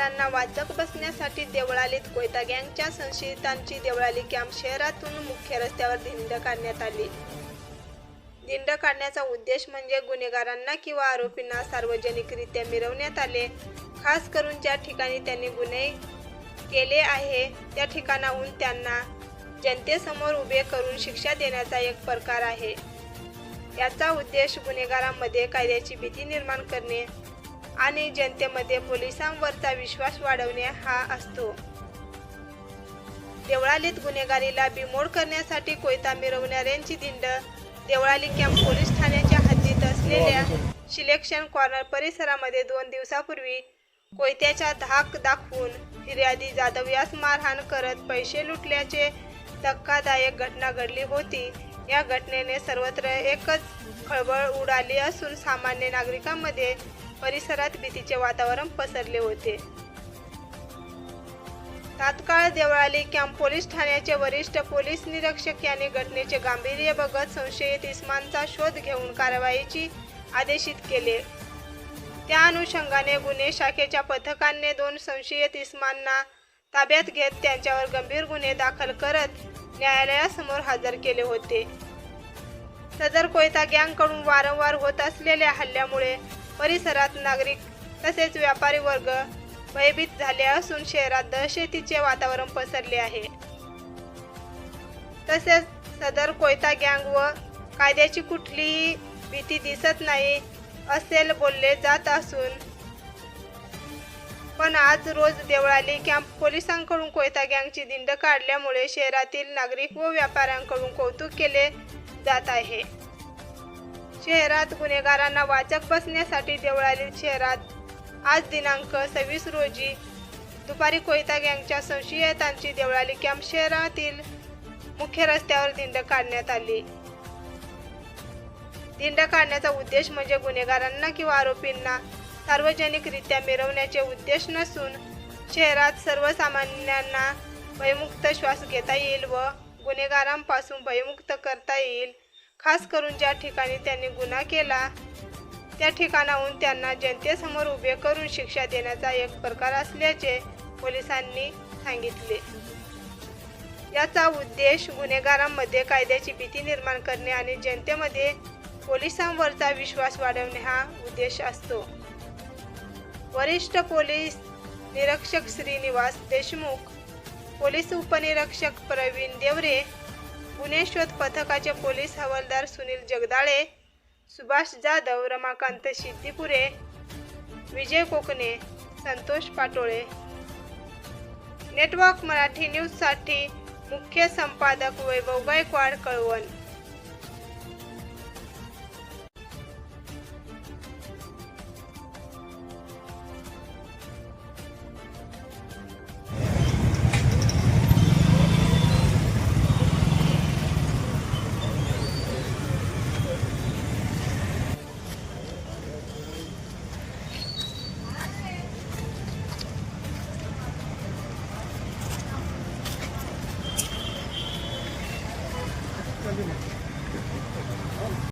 त्यांना वाचक बसण्यासाठी देवळालीत कोयता गँगच्या संशयितांची देवळाली कॅम्प शहरातून मुख्य रस्त्यावर धिंड काढण्यात आली. दिंड काढण्याचा उद्देश म्हणजे गुन्हेगारांना किंवा आरोपींना सार्वजनिकरित्या मिरवण्यात आले. खास करून ज्या ठिकाणी त्यांनी गुन्हे केले आहे त्या ठिकाणाहून त्यांना जनतेसमोर उभे करून शिक्षा देण्याचा एक प्रकार आहे. याचा उद्देश गुन्हेगारांमध्ये कायद्याची भीती निर्माण करणे आणि जनतेमध्ये पोलिसांवरचा विश्वास वाढवणे हा असतो. देवळालीत गुन्हेगारीला बिमोड करण्यासाठी कोयता मिरवणाऱ्यांची दिंड देवळाली कॅम्प पोलीस ठाण्याच्या हद्दीत असलेल्या सिलेक्शन कॉर्नर परिसरामध्ये दोन दिवसापूर्वी कोयत्याचा धाक दाखवून फिर्यादी जाधव यास मारहाण करत पैसे लुटल्याचे धक्कादायक घटना घडली होती. या घटनेने सर्वत्र एकच खळबळ उडाली असून सामान्य नागरिकांमध्ये परिसरात भीतीचे वातावरण पसरले होते. तात्काळ देवळाली कॅम्प पोलीस ठाण्याचे वरिष्ठ पोलीस निरीक्षक यांनी घटनेचे गांभीर्य बघत संशयित इस्मानचा शोध घेऊन कारवाईची आदेशित केले. त्या अनुषंगाने गुन्हे शाखेच्या पथकाने दोन संशयित इस्मांना ताब्यात घेत त्यांच्यावर गंभीर गुन्हे दाखल करत न्यायालयासमोर हजर केले होते. सदर कोयता गँगकडून वारंवार होत असलेल्या हल्ल्यामुळे परिसरात नागरिक तसेच व्यापारी वर्ग भयभीत झाले असून शहरात दहशतीचे वातावरण पसरले आहे. तसेच सदर कोयता गँग व कायद्याची कुठलीही भीती दिसत नाही असेल बोलले जात असून पण आज रोज देवळाली कॅम्प पोलिसांकडून कोयता गँगची दिंड काढल्यामुळे शहरातील नागरिक व व्यापाऱ्यांकडून कौतुक केले जात आहे. शहरात गुन्हेगारांना वाचक बसण्यासाठी देवळालील शहरात आज दिनांक सव्वीस रोजी दुपारी कोयता गँगच्या संशयितांची देवळाली कॅम्प शहरातील मुख्य रस्त्यावर दिंड काढण्यात आली. दिंड काढण्याचा उद्देश म्हणजे गुन्हेगारांना किंवा आरोपींना सार्वजनिकरित्या मिरवण्याचे उद्देश नसून शहरात सर्वसामान्यांना भयमुक्त श्वास घेता येईल व गुन्हेगारांपासून भयमुक्त करता येईल. खास करून ज्या ठिकाणी त्यांनी गुन्हा केला त्या ठिकाणाहून त्यांना जनतेसमोर उभे करून शिक्षा देण्याचा एक प्रकार असल्याचे पोलिसांनी सांगितले. याचा उद्देश गुन्हेगारांमध्ये कायद्याची भीती निर्माण करणे आणि जनतेमध्ये पोलिसांवरचा विश्वास वाढवणे हा उद्देश असतो. वरिष्ठ पोलीस निरीक्षक श्रीनिवास देशमुख पोलीस उपनिरीक्षक प्रवीण देवरे गुन्हे शोध पथकाचे पोलीस हवालदार सुनील जगदाळे सुभाष जाधव रमाकांत सिद्दीपुरे विजय कोकणे संतोष पाटोळे. नेटवर्क मराठी न्यूजसाठी मुख्य संपादक वैभव गायकवाड कळवण.